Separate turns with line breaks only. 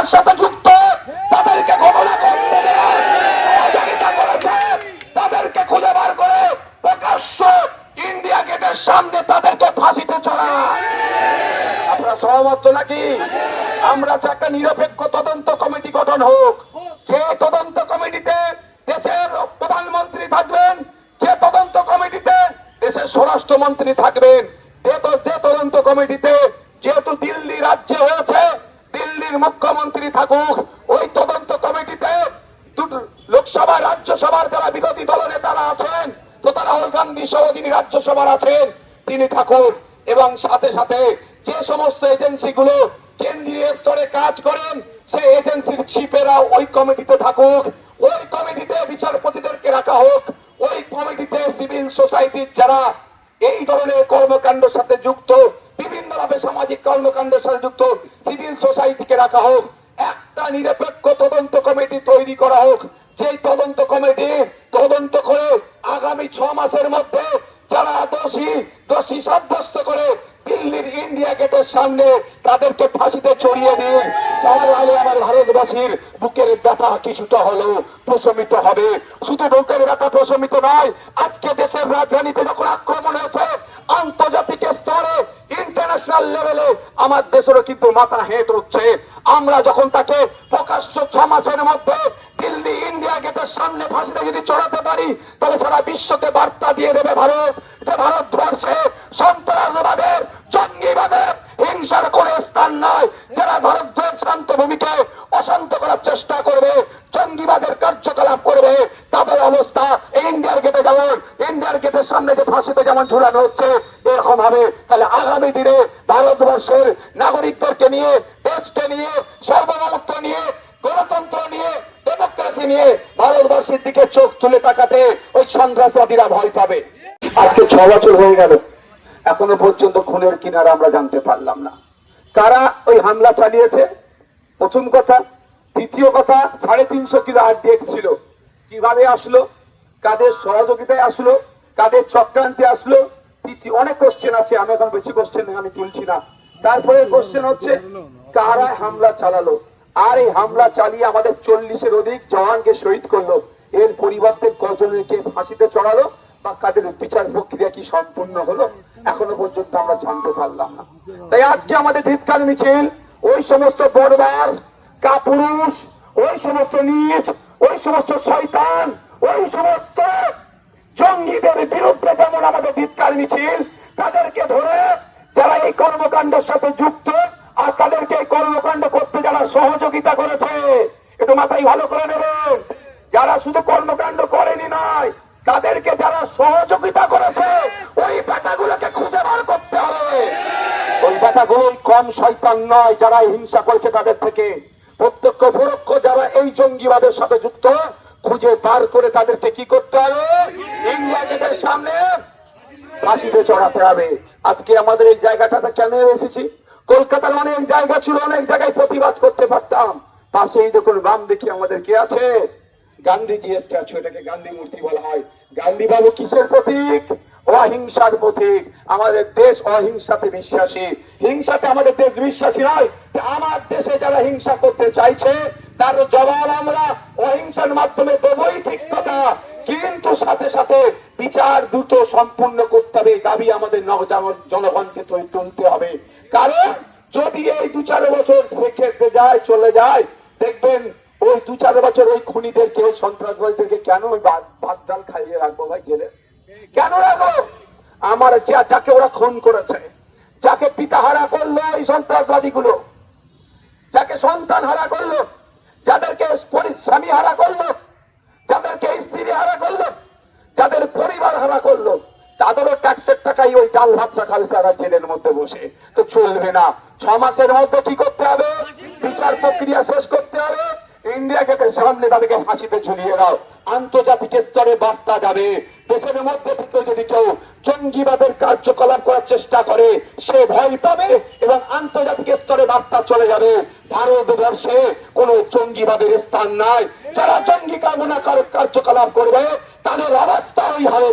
যার সাথে যুক্ত। তাদেরকে ঘটনা করতে তাদেরকে খুঁজে বার করে প্রকাশ্য ইন্ডিয়া গেটের সামনে তাদেরকে ফাঁসিতে চড়া আপনারা সহমত নাকি? আমরা একটা নিরপেক্ষ তদন্ত কমিটি গঠন হোক, যে তদন্ত কমিটিতে দেশের প্রধানমন্ত্রী থাকবেন, যে তদন্ত কমিটিতে দেশের স্বরাষ্ট্রমন্ত্রী থাকবেন যে তদন্ত কমিটিতে যেহেতু দিল্লি রাজ্যে হয়েছে দিল্লির মুখ্যমন্ত্রী থাকুক, ওই তদন্ত কমিটিতে লোকসভা, রাজ্যসভার যারা বিরোধী দল নেতারা আছেন, তো তারা রাহুল গান্ধী সহ যিনি রাজ্যসভার আছেন, তিনি থাকুন এবং সাথে সাথে যে সমস্ত এজেন্সিগুলো কেন্দ্রীয় স্তরে কাজ করেন, সেই এজেন্সির চিফেরা ওই কমিটিতে থাকুক, ওই কমিটিতে বিচারপতিদেরকে রাখা হোক, ওই কমিটিতে সিভিল সোসাইটির যারা এই ধরনের কর্মকাণ্ডের সাথে যুক্ত, বিভিন্ন ভাবে সামাজিক কর্মকাণ্ডের সাথে যুক্ত সিভিল সোসাইটিকে রাখা হোক, একটা নিরপেক্ষ তদন্ত কমিটি তৈরি করা হোক, যেই তদন্ত কমিটি তদন্ত করে আগামী ছ মাসের মধ্যে যারা দোষী দোষী সাব্যস্ত করে দিল্লির ইন্ডিয়া গেটের সামনে তাদেরকে ফাঁসিতে চড়িয়ে দিন। তাহলে আমার ভারতবাসীর বুকের ব্যথা কিছুটা হলেও প্রশমিত হবে। শুধু বুকের ব্যথা প্রশমিত নয়, আজকে দেশের রাজধানীতে যখন আক্রমণ লেভেলে আমার দেশেরও কিন্তু মাথা হেঁট হচ্ছে আমরা যখন তাকে প্রকাশ্য ছ মাসের মধ্যে দিল্লি, ইন্ডিয়া গেটের সামনে ফাঁসিতে যদি চড়াতে পারি, তাহলে সারা বিশ্বকে বার্তা দিয়ে দেবে ভারত যে ভারতবর্ষে সন্ত্রাসবাদের, জঙ্গিবাদের, হিংসার কোন স্থান নয় যারা ভারতবর্ষ শান্ত ভূমিকে অশান্ত করার চেষ্টা করবে, জঙ্গিবাদের কার্যকলাপ করবে, তাদের অবস্থা ইন্ডিয়ার গেটে যেমন, ইন্ডিয়ার গেটের সামনে যে ফাঁসিতে যেমন ঝুলানো হচ্ছে এরকম হবে তাহলে আগামী দিনে ভারতবর্ষের নাগরিকদেরকে নিয়ে, দেশকে নিয়ে সর্বভৌমত্ব নিয়ে, গণতন্ত্র নিয়ে, ডেমোক্রেসি নিয়ে ভারতবর্ষের দিকে চোখ তুলে তাকাতে ওই সন্ত্রাসবাদীরা ভয় পাবে। আজকে ছ বছর হয়ে গেল। এখনও পর্যন্ত খুনের কিনারা আমরা জানতে পারলাম না। কারা ওই হামলা চালিয়েছে? প্রথম কথা। দ্বিতীয় কথা, সাড়ে তিনশো কিলো আরডিএক্স ছিল। কীভাবে আসলো? কাদের সহযোগিতায় আসলো? কাদের চক্রান্তে আসলো? তৃতীয় অনেক কোশ্চেন আছে, আমি এখন বেশি কোশ্চেন আমি তুলছি না। তারপরে কোশ্চেন হচ্ছে, কারা হামলা চালালো? আর এই হামলা চালিয়ে আমাদের চল্লিশের অধিক জওয়ানকে শহীদ করল। এর পরিবর্তে কজনকে ফাঁসিতে চড়ালো? বা কাদের বিচার প্রক্রিয়া কি সম্পূর্ণ হলো? এখনও পর্যন্ত আমরা জানতে পারলাম না। তাই আজকে আমাদের ধিৎকার মিছিল, ওই সমস্ত বড়বার, কাপুরুষ, ওই সমস্ত নিজ ওই সমস্ত শয়তান, ওই সমস্ত জঙ্গিদের বিরুদ্ধে যেমন আমাদের ধিৎকার মিছিল, তাদেরকে ধরে যারা এই কর্মকাণ্ডের সাথে যুক্ত, আর তাদেরকে এই কর্মকাণ্ড করতে যারা সহযোগিতা করেছে, একটু মাথায় ভালো করে নেবেন। যারা শুধু কর্মকাণ্ড করেনি নয় তাদেরকে যারা সহযোগিতা করেছে, ওই বেটাগুলোকে খুঁজে বার করতে হবে। ওই বেটাগুলোই কম শৈতান নয়, যারা হিংসা করেছে তাদের থেকে। প্রত্যক্ষ পরোক্ষ যারা এই জঙ্গিবাদের সাথে যুক্ত, খুঁজে বার করে তাদেরকে কি করতে হবে? সামনে ফাঁসিতে চড়াতে হবে। আজকে আমাদের এই জায়গাটাতে কেন এসেছি। কলকাতার অনেক জায়গা ছিল, অনেক জায়গায় প্রতিবাদ করতে পারতাম। পাশেই দেখুন, বাম দেখি আমাদের কে আছে? গান্ধীজি স্ট্যাচু এটাকে গান্ধী মূর্তি বলা হয়। গান্ধী বাবু কিসের প্রতীক? অহিংসার প্রতীক। আমাদের দেশ অহিংসাতে বিশ্বাসী। হিংসাতে আমাদের দেশ বিশ্বাসী নয় আমার দেশে যারা হিংসা করতে চাইছে, তার জবাব আমরা অহিংসার মাধ্যমে দেবই, ঠিক কথা। কিন্তু সাথে সাথে বিচার দ্রুত সম্পূর্ণ করতে হবে দাবি আমাদের নবজাগরণ জনগণকে তুলতে হবে। কারণ যদি এই দু চার বছর রেখে যায়, চলে যায়, দেখবেন ওই দু চার বছর ওই খুনিদেরকে ওই সন্ত্রাসবাদীদেরকে কেন ওই ভাত ডাল খাইয়ে রাখব ভাই জেলে? কেন রাখব? আমার যাকে ওরা খুন করেছে, যাকে পিতা হারা করল এই সন্ত্রাসবাদী গুলো যাকে সন্তান হারা করল, যাদেরকে স্বামী হারা করল যাদেরকে স্ত্রী হারা করল যাদের পরিবার হারা করল টাকাই ওই ডাল জেলের মধ্যে বসে। তো চলবে না। ছ মাসের মধ্যে কি করতে হবে? বিচার প্রক্রিয়া শেষ করতে হবে। জঙ্গিবাদের কার্যকলাপ করার চেষ্টা করে, সে ভয় পাবে এবং আন্তর্জাতিক স্তরে বার্তা চলে যাবে। ভারতবর্ষে কোনো জঙ্গিবাদের স্থান নাই। যারা জঙ্গি কামনা কার্যকলাপ করবে, তাদের অবস্থা ওই হবে